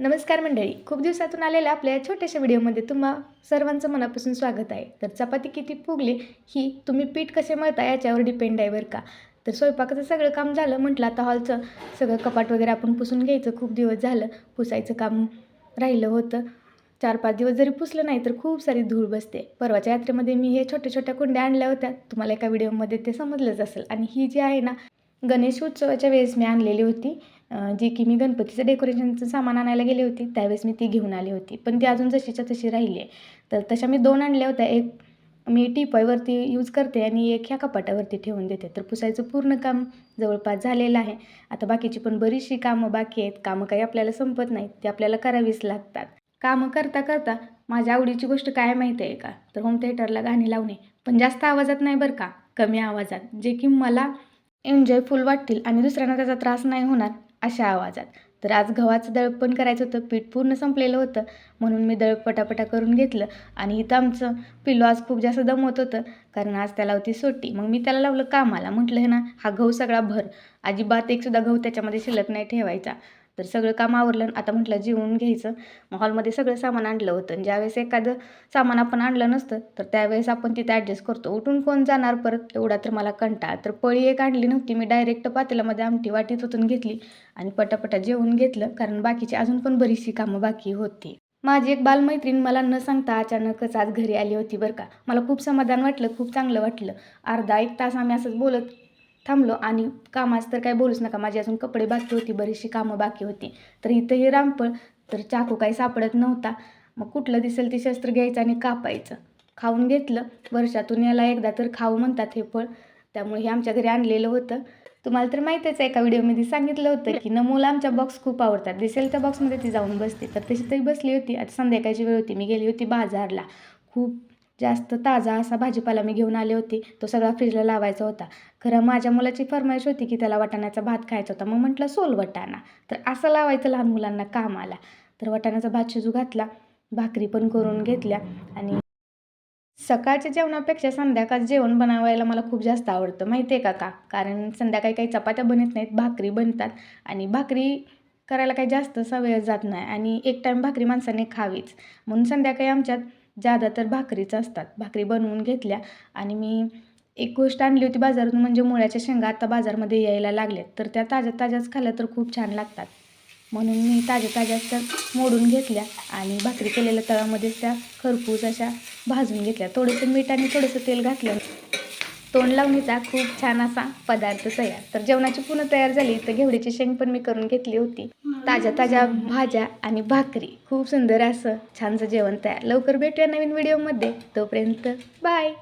नमस्कार मंडळी. खूप दिवसातून आलेल्या आपल्या या छोट्याशा व्हिडिओमध्ये तुम्हा सर्वांचं मनापासून स्वागत आहे. तर चपाती किती फुगली ही तुम्ही पीठ कसे मळता याच्यावर डिपेंड आहे बरं का? तर स्वयंपाकाचं सगळं काम झालं म्हटलं आता हॉलचं सगळं कपाट वगैरे आपण पुसून घ्यायचं. खूप दिवस झालं पुसायचं काम राहिलं होतं. चार पाच दिवस जरी पुसलं नाही तर खूप सारी धूळ बसते. परवाच्या यात्रेमध्ये मी हे छोट्या छोट्या कुंड्या आणल्या होत्या. तुम्हाला एका व्हिडिओमध्ये ते समजलंच असेल. आणि ही जी आहे ना गणेश उत्सवाच्या वेळेस मी आणलेली होती. जी की मी गणपतीचं डेकोरेशनचं सामान आणायला गेले होती. त्यावेळेस मी ती घेऊन आली होती. पण ती अजून जशीच्या तशी राहिली आहे तर तशा मी दोन आणल्या होत्या. एक मी टीपॉयवरती यूज करते आणि एक ह्या कपाटावरती ठेवून देते. तर पुसायचं पूर्ण काम जवळपास झालेलं आहे. आता बाकीची पण बरीचशी कामं बाकी आहेत. कामं काही आपल्याला संपत नाहीत. ती आपल्याला करावीच लागतात. कामं करता करता माझ्या आवडीची गोष्ट काय माहिती आहे का? तर होम थिएटरला गाणी लावणे. पण जास्त आवाजात नाही बरं का? कमी आवाजात. जे की मला एन्जॉयफुल वाटतील आणि दुसऱ्यांना त्याचा त्रास नाही होणार अशा आवाजात. तर आज गव्हाचं दळप पण करायचं होतं पीठ पूर्ण संपलेलं होतं. म्हणून मी दळ पटापटा करून घेतलं आणि इथं आमचं पिल्लू आज खूप जास्त दमवत होतं कारण आज त्याला होती सोटी मग मी त्याला लावलं कामाला. म्हटलं हे ना हा गहू सगळा भर. अजिबात एकसुद्धा गहू त्याच्यामध्ये शिल्लक नाही ठेवायचा. तर सगळं काम आवरलं आणि आता म्हटलं जेवून घ्यायचं. मग हॉलमध्ये सगळं सामान आणलं होतं. आणि ज्यावेळेस एखादं सामान आपण आणलं नसतं तर त्यावेळेस आपण तिथे ॲडजस्ट करतो. उठून कोण जाणार परत? एवढा तर मला कंटाळा. तर पळी एक आणली नव्हती. मी डायरेक्ट पातेल्यामध्ये आमटी वाटीत ओतून घेतली आणि पटापटा जेवून घेतलं कारण बाकीची अजून पण बरीचशी कामं बाकी होती. माझी एक बालमैत्रीण मला न सांगता अचानकच आज घरी आली होती बरं का. मला खूप समाधान वाटलं खूप चांगलं वाटलं. अर्धा एक तास आम्ही असंच बोलत थांबलो आणि कामाचं तर काय बोलूच नका. माझी अजून कपडे बाकी होती बरीचशी कामं बाकी होती. तर इथंही रामफळ रामपळ तर चाकू काही सापडत नव्हता. मग कुठलं दिसेल ते शस्त्र घ्यायचं आणि कापायचं. खाऊन घेतलं. वर्षातून याला एकदा तर खाऊ म्हणतात हे फळ. त्यामुळे हे आमच्या घरी आणलेलं होतं. तुम्हाला तर माहितीच आहे एका व्हिडिओमध्ये सांगितलं होतं की नमोला आमच्या बॉक्स खूप आवडतात. दिसेल त्या बॉक्समध्ये ती जाऊन बसते. तर तशी तरी बसली होती. आता संध्याकाळची वेळ होती. मी गेली होती बाजारला. खूप जास्त ताजा असा भाजीपाला मी घेऊन आले होते. तो सगळा फ्रीजला लावायचा होता. खरं माझ्या मुलाची फरमाईश होती की त्याला वाटाण्याचा भात खायचा होता. मग म्हटलं सोल वटाणा. तर असं लावायचं लहान मुलांना कामाला. तर वाटाण्याचा भात शिजू घातला. भाकरी पण करून घेतल्या. आणि सकाळच्या जेवणापेक्षा संध्याकाळ जेवण बनवायला मला खूप जास्त आवडतं. माहिती आहे का का? कारण संध्याकाळी काही चपात्या बनत नाहीत भाकरी बनतात. आणि भाकरी करायला काही जास्त सवय जात नाही. आणि एक टाईम भाकरी माणसाने खावीच. म्हणून संध्याकाळी आमच्यात ज्यादातर भाकरीच असतात. भाकरी बनवून घेतल्या आणि मी एक गोष्ट आणली होती बाजारातून म्हणजे मुळ्याच्या शेंगा आता बाजारमध्ये यायला लागल्यात. तर त्या ताज्या ताज्याच खाल्ल्या तर खूप छान लागतात. म्हणून मी ताज्या ताज्याच त्या मोडून घेतल्या आणि भाकरी केलेल्या तळामध्येच त्या खरपूस अशा भाजून घेतल्या. थोडंसं मीठ आणि थोडंसं तेल घातलं. तोंड लावणीचा खूप छान असा पदार्थ तयार. तर जेवणाची पूर्ण तयार झाली तर घेवडीची शेंग पण मी करून घेतली होती. ताज्या ताज्या भाज्या आणि भाकरी. खूप सुंदर असं छानसं जेवण तयार. लवकर भेटूया नवीन व्हिडिओमध्ये. तोपर्यंत बाय